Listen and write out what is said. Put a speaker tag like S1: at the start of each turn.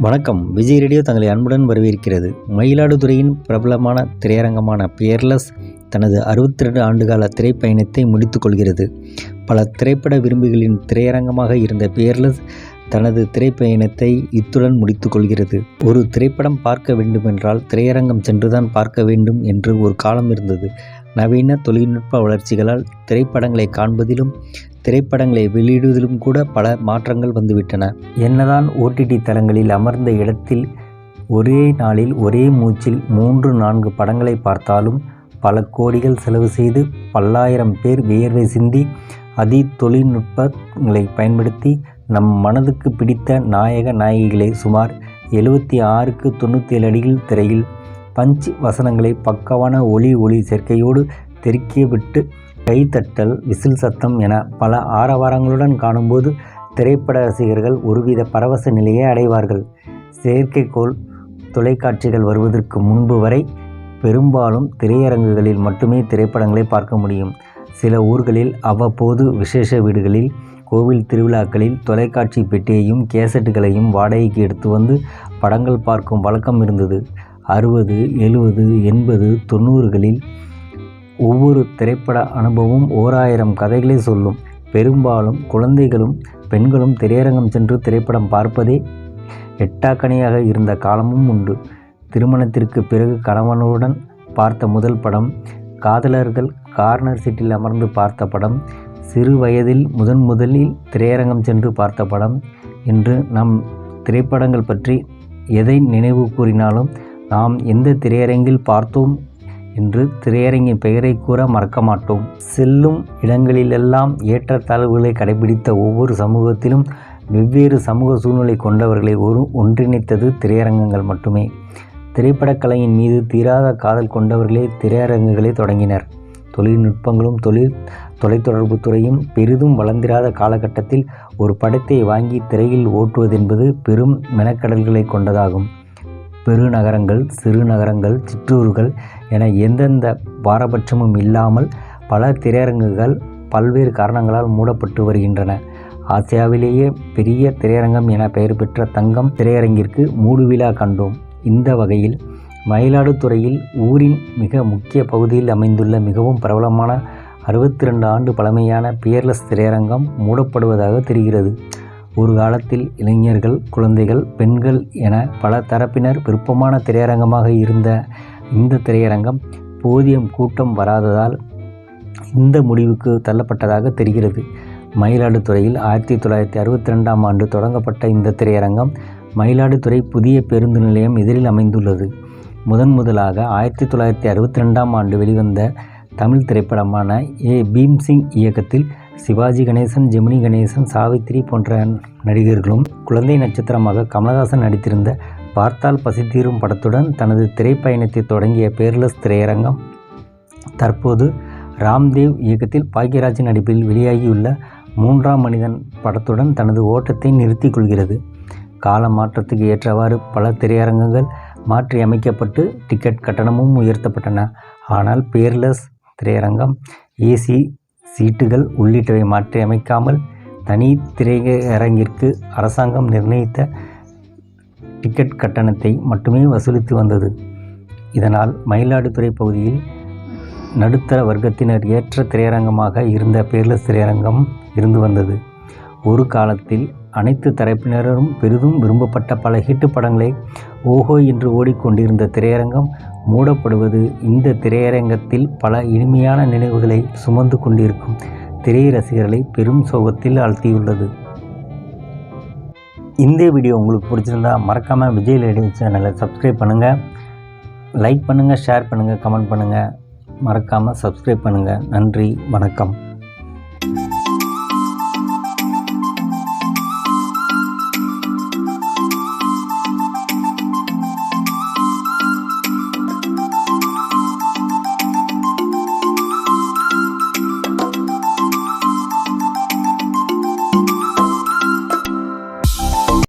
S1: வணக்கம். விஜய் ரேடியோ தங்களை அன்புடன் வரவேற்கிறது. மயிலாடுதுறையின் பிரபலமான திரையரங்கமான பியர்லஸ் தனது அறுபத்தி ரெண்டு ஆண்டுகால திரைப்பயணத்தை முடித்துக் கொள்கிறது. பல திரைப்பட விரும்பிகளின் திரையரங்கமாக இருந்த பியர்லஸ் தனது திரைப்பயணத்தை இத்துடன் முடித்துக்கொள்கிறது. ஒரு திரைப்படம் பார்க்க வேண்டுமென்றால் திரையரங்கம் சென்றுதான் பார்க்க வேண்டும் என்று ஒரு காலம் இருந்தது. நவீன தொழில்நுட்ப வளர்ச்சிகளால் திரைப்படங்களை காண்பதிலும் திரைப்படங்களை வெளியிடுவதிலும் கூட பல மாற்றங்கள் வந்துவிட்டன. என்னதான் ஓடிடி தளங்களில் அமர்ந்த இடத்தில் ஒரே நாளில் ஒரே மூச்சில் மூன்று நான்கு படங்களை பார்த்தாலும் பல கோடிகள் செலவு செய்து பல்லாயிரம் பேர் வியர்வை சிந்தி அதி தொழில்நுட்பங்களை பயன்படுத்தி நம் மனதுக்கு பிடித்த நாயக நாயகிகளை சுமார் எழுபத்தி ஆறுக்கு தொண்ணூற்றி ஏழு அடிகள் திரையில் பஞ்ச் வசனங்களை பக்கவான ஒளி ஒளி சேர்க்கையோடு தெருக்கிய விட்டு கைத்தட்டல் விசில் சத்தம் என பல ஆரவாரங்களுடன் காணும்போது திரைப்பட ரசிகர்கள் ஒருவித பரவச நிலையை அடைவார்கள். செயற்கைக்கோள் தொலைக்காட்சிகள் வருவதற்கு முன்பு வரை பெரும்பாலும் திரையரங்குகளில் மட்டுமே திரைப்படங்களை பார்க்க முடியும். சில ஊர்களில் அவ்வப்போது விசேஷ வீடுகளில் கோவில் திருவிழாக்களில் தொலைக்காட்சி பெட்டியையும் கேசட்டுகளையும் வாடகைக்கு எடுத்து வந்து படங்கள் பார்க்கும் வழக்கம் இருந்தது. அறுபது எழுபது எண்பது தொண்ணூறுகளில் ஒவ்வொரு திரைப்பட அனுபவமும் ஓராயிரம் கதைகளை சொல்லும். பெரும்பாலும் குழந்தைகளும் பெண்களும் திரையரங்கம் சென்று திரைப்படம் பார்ப்பதே எட்டாக்கணியாக இருந்த காலமும் உண்டு. திருமணத்திற்கு பிறகு கணவனுடன் பார்த்த முதல் படம் காதலர்கள் கார்னர் சீட்டில் அமர்ந்து பார்த்த படம் சிறு வயதில் முதன் முதலில் திரையரங்கம் சென்று பார்த்த படம் என்று நம் திரைப்படங்கள் பற்றி எதை நினைவு கூறினாலும் நாம் எந்த திரையரங்கில் பார்த்தோம் என்று திரையரங்கின் பெயரை கூற மறக்க மாட்டோம். செல்லும் இடங்களிலெல்லாம் ஏற்றத்தாழ்வுகளை கடைபிடித்த ஒவ்வொரு சமூகத்திலும் வெவ்வேறு சமூக சூழ்நிலை கொண்டவர்களை ஒரு ஒன்றிணைத்தது திரையரங்கங்கள் மட்டுமே. திரைப்படக்கலையின் மீது தீராத காதல் கொண்டவர்களே திரையரங்குகளை தொடங்கினர். தொழில்நுட்பங்களும் தொழில் தொலைத்தொடர்பு துறையும் பெரிதும் வளர்ந்திராத காலகட்டத்தில் ஒரு படத்தை வாங்கி திரையில் ஓட்டுவதென்பது பெரும் மெனக்கடல்களை கொண்டதாகும். பெருநகரங்கள் சிறு நகரங்கள் சிற்றூர்கள் என எந்தெந்த பாரபட்சமும் இல்லாமல் பல திரையரங்குகள் பல்வேறு காரணங்களால் மூடப்பட்டு வருகின்றன. ஆசியாவிலேயே பெரிய திரையரங்கம் என பெயர் பெற்ற தங்கம் திரையரங்கிற்கு மூடுவிழா கண்டோம். இந்த வகையில் மயிலாடுதுறையில் ஊரின் மிக முக்கிய பகுதியில் அமைந்துள்ள மிகவும் பிரபலமான அறுபத்தி ரெண்டு ஆண்டு பழமையான பியர்லெஸ் திரையரங்கம் மூடப்படுவதாக தெரிகிறது. ஒரு காலத்தில் இளைஞர்கள் குழந்தைகள் பெண்கள் என பல தரப்பினர் விருப்பமான திரையரங்கமாக இருந்த இந்த திரையரங்கம் போதியம் கூட்டம் வராததால் இந்த முடிவுக்கு தள்ளப்பட்டதாக தெரிகிறது. மயிலாடுதுறையில் ஆயிரத்தி தொள்ளாயிரத்தி அறுபத்தி ரெண்டாம் ஆண்டு தொடங்கப்பட்ட இந்த திரையரங்கம் மயிலாடுதுறை புதிய பேருந்து நிலையம் எதிரில் அமைந்துள்ளது. முதன் முதலாக ஆயிரத்தி தொள்ளாயிரத்தி அறுபத்தி ரெண்டாம் ஆண்டு வெளிவந்த தமிழ் திரைப்படமான ஏ பீம்சிங் இயக்கத்தில் சிவாஜி கணேசன் ஜெமினி கணேசன் சாவித்திரி போன்ற நடிகர்களும் குழந்தை நட்சத்திரமாக கமலஹாசன் நடித்திருந்த பார்த்தால் பசித்தீரும் படத்துடன் தனது திரைப்பயணத்தை தொடங்கிய பேர்லஸ் திரையரங்கம் தற்போது ராம்தேவ் இயக்கத்தில் பாக்யராஜ் நடிப்பில் வெளியாகியுள்ள மூன்றாம் மனிதன் படத்துடன் தனது ஓட்டத்தை நிறுத்திக் கொள்கிறது. கால மாற்றத்துக்கு ஏற்றவாறு பல திரையரங்கங்கள் மாற்றி அமைக்கப்பட்டு டிக்கெட் கட்டணமும் உயர்த்தப்பட்டன. ஆனால் பேர்லெஸ் திரையரங்கம் ஏசி சீட்டுகள் உள்ளிட்டவை மாற்றி அமைக்காமல் தனி திரையரங்கிற்கு அரசாங்கம் நிர்ணயித்த டிக்கெட் கட்டணத்தை மட்டுமே வசூலித்து வந்தது. இதனால் மயிலாடுதுறை பகுதியில் நடுத்தர வர்க்கத்தினர் ஏற்ற திரையரங்கமாக இருந்த பேர்லஸ் திரையரங்கம் இருந்து வந்தது. ஒரு காலத்தில் அனைத்து தரப்பினரும் பெரிதும் விரும்பப்பட்ட பல ஹிட் படங்களை ஓஹோ என்று ஓடிக்கொண்டிருந்த திரையரங்கம் மூடப்படுவது இந்த திரையரங்கத்தில் பல இனிமையான நினைவுகளை சுமந்து கொண்டிருக்கும் திரை ரசிகர்களை பெரும் சோகத்தில் ஆழ்த்தியுள்ளது. இந்த வீடியோ உங்களுக்கு பிடிச்சிருந்தா மறக்காமல் விஜய் லேடி சேனலை சப்ஸ்கிரைப் பண்ணுங்கள் லைக் பண்ணுங்கள் ஷேர் பண்ணுங்கள் கமெண்ட் பண்ணுங்கள் மறக்காமல் சப்ஸ்கிரைப் பண்ணுங்கள் நன்றி வணக்கம்.